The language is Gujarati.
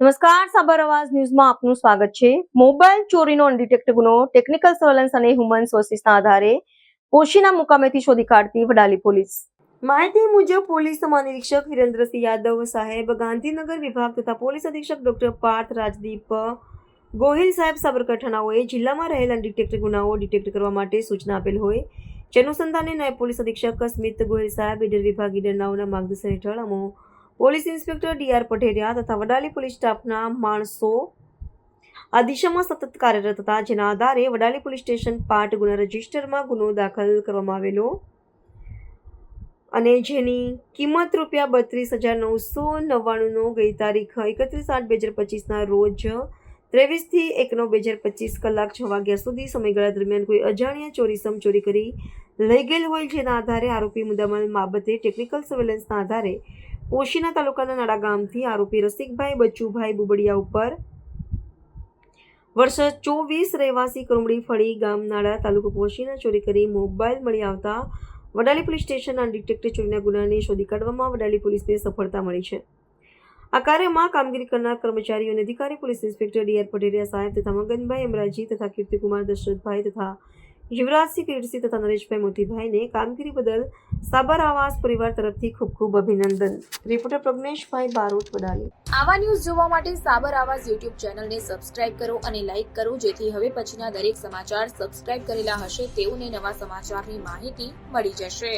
નમસ્કાર સાબર અવાજ ન્યૂઝમાં આપનું સ્વાગત છે. મોબાઈલ ચોરીનો અનડિટેક્ટ ગુનો ટેકનિકલ સર્વેલન્સ અને હ્યુમન સોર્સિસના આધારે પોશીના મુકામેથી શોધી કાઢતી વડાલી પોલીસ. માહિતી મુજબ, પોલીસ મહાનિરીક્ષક વિરેન્દ્રસિંહ યાદવ, સાહેબ ગાંધીનગર વિભાગ તથા પોલીસ અધિક્ષક ડોક્ટર પાર્થ રાજદીપ ગોહિલ સાહેબ સાબરકાંઠાનાઓએ જિલ્લામાં રહેલ અનડિટેક્ટ ગુનાઓ ડિટેક્ટ કરવા માટે સૂચના આપેલ હોય. જે અનુસંધાને નાયબ પોલીસ અધિક્ષક સ્મિત ગોહિલ સાહેબ, ઈડર વિભાગ ઈડર માર્ગદર્શન હેઠળ અમો પોલીસ ઇન્સ્પેક્ટર ડીઆર પટેરિયા તથા વડાલી પોલીસ સ્ટાફના માણસો આ દિશામાં સતત કાર્યરત હતા, જેના આધારે વડાલી પોલીસ સ્ટેશન પાટ ગુના રજિસ્ટરમાં ગુનો દાખલ કરવામાં આવેલો અને જેની કિંમત રૂપિયા બત્રીસ હજાર નવસો નવ્વાણુંનો ગઈ તારીખ એકત્રીસ આઠ બે હજાર પચીસના રોજ ત્રેવીસથી એકનો બે હજાર પચીસ કલાક છ વાગ્યા સુધી સમયગાળા દરમિયાન કોઈ અજાણ્યા ચોરીસમ ચોરી કરી લઈ ગયેલ હોય, જેના આધારે આરોપી મુદ્દામાલ બાબતે ટેકનિકલ સર્વેલન્સના આધારે પોશીના તાલુકાના નાડા ગામથી આરોપી રસિકભાઈ બચ્ચુભાઈ બુબડિયા ઉપર વર્ષ ચોવીસ રહેવાસી કરુમડી ફળી ગામ નાડા તાલુકો પોશીના ચોરી કરી મોબાઈલ મળી આવતા વડાલી પોલીસ સ્ટેશનના ડિટેક્ટિવ ચોરીના ગુનાને શોધી કાઢવામાં વડાલી પોલીસને સફળતા મળી છે. આ કાર્યમાં કામગીરી કરનાર કર્મચારીઓ અને અધિકારી, પોલીસ ઇન્સ્પેક્ટર ડીઆર પટેરિયા સાહેબ તથા મગનભાઈ અમરાજી તથા કીર્તિકુમાર દશરથભાઈ તથા યુવરાજસિંહ કિરીટસિંહ તથા નરેશભાઈ મોતીભાઈને કામગીરી બદલ સાબર આવાસ પરિવાર તરફથી ખૂબ ખૂબ અભિનંદન. રિપોર્ટર પ્રજ્ઞેશભાઈ બારોટ વડાલી આવા ન્યૂઝ જોવા માટે સાબર આવાસ યુટ્યુબ ચેનલને સબસ્ક્રાઇબ કરો અને લાઇક કરો, જેથી હવે પછીના દરેક સમાચાર સબસ્ક્રાઇબ કરેલા હશે તેઓને નવા સમાચારની માહિતી મળી જશે.